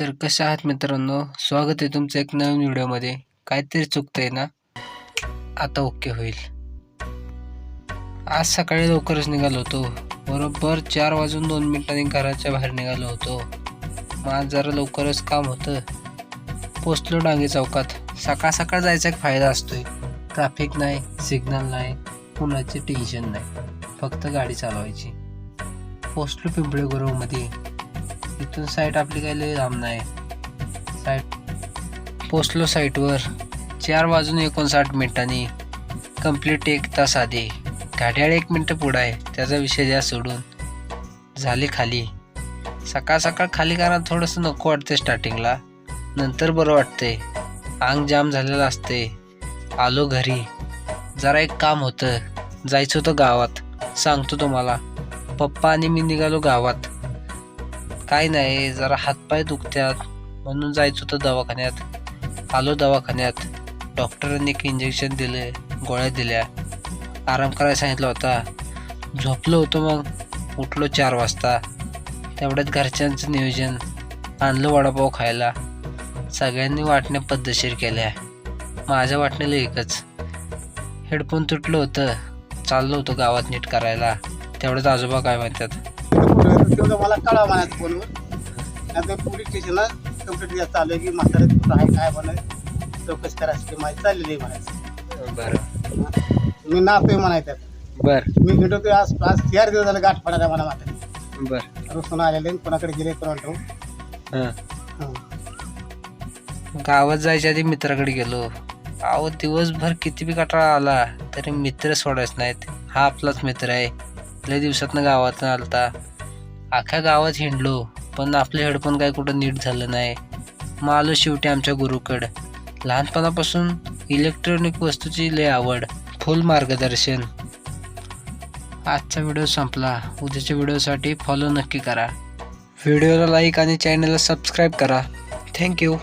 तर कशा आहात मित्रांनो? स्वागत आहे तुमचं एक नवीन व्हिडिओमध्ये. काहीतरी चुकतंय ना? आता ओके होईल. आज सकाळी लवकरच निघालो होतो. बरोबर चार वाजून दोन मिनिटांनी घराच्या बाहेर निघालो होतो. मग जरा लवकरच काम होतं. पोचलो डांगे चौकात. सकाळ सकाळ जायचा एक फायदा असतोय. ट्रॅफिक नाही सिग्नल नाही कुणाचे टेन्शन नाही. फक्त गाडी चालवायची. पोचलो पिंपळे गुरुमध्ये इथून साईट आपली काही लई लांब नाही. साईट पोचलो साईटवर चार वाजून एकोणसाठ मिनिटांनी. कंप्लीट एक तास आधी. घड्याळ एक मिनटं पुढं आहे. त्याचा विषय द्या सोडून. झाले खाली. सकाळ सकाळ खाली कारण थोडंसं नको वाटते स्टार्टिंगला नंतर बरं वाटते अंग जाम झालेलं असते आलो घरी. जरा एक काम होतं. जायचं होतं गावात. सांगतो तुम्हाला. पप्पा आणि मी निघालो गावात. काय नाही जरा हातपाय दुखत्यात. म्हणून जायचं होतं दवाखान्यात. आलो दवाखान्यात. डॉक्टरांनी एक इंजेक्शन दिले गोळ्या दिल्या. आराम करायला सांगितला होता. झोपलो होतो मग. उठलो चार वाजता. तेवढ्यात घरच्यांचं नियोजन. आणलं वडापाव खायला. सगळ्यांनी वाटण्या पद्धतशीर केल्या. माझ्या वाटण्याला एकच. हेडफोन तुटलं होतं. चाललो होतो गावात नीट करायला. तेवढ्यात आजोबा काय म्हणतात? तेवढं मला कळा म्हणायचं फोनवर. आता पोलीस स्टेशनला कंप्लेंट द्या चालू आहे की म्हातारा कुठं आहे काय म्हणाय चौकशी करायची माहिती चाललेली आहे म्हणायचं. बरं. मी नातोय म्हणायचं बर. मी भेटतोय आज आज चार दिवस झाले गाठ पडायला मला म्हातारी बर. रोज पुन्हा आलेले कोणाकडे गेले कोणाला ठेवून हां. हं. गावात जायच्या आधी मित्राकडे गेलो. अहो दिवसभर किती बी कटाळा आला तरी मित्र सोडायच नाहीत. हा आपलाच मित्र आहे. लय दिवसातनं गावात आलता. अख्ख्या गावात हिंडलो पण आपले हेडफोन काय कुठं नीट झालं नाही. मग आलो शेवटी आमच्या गुरुकडं. लहानपणापासून इलेक्ट्रॉनिक वस्तूची लय आवड फुल मार्गदर्शन. आजचा व्हिडिओ संपला. उद्याच्या व्हिडिओसाठी फॉलो नक्की करा. व्हिडिओला लाईक आणि चॅनलला सबस्क्राईब करा. थँक्यू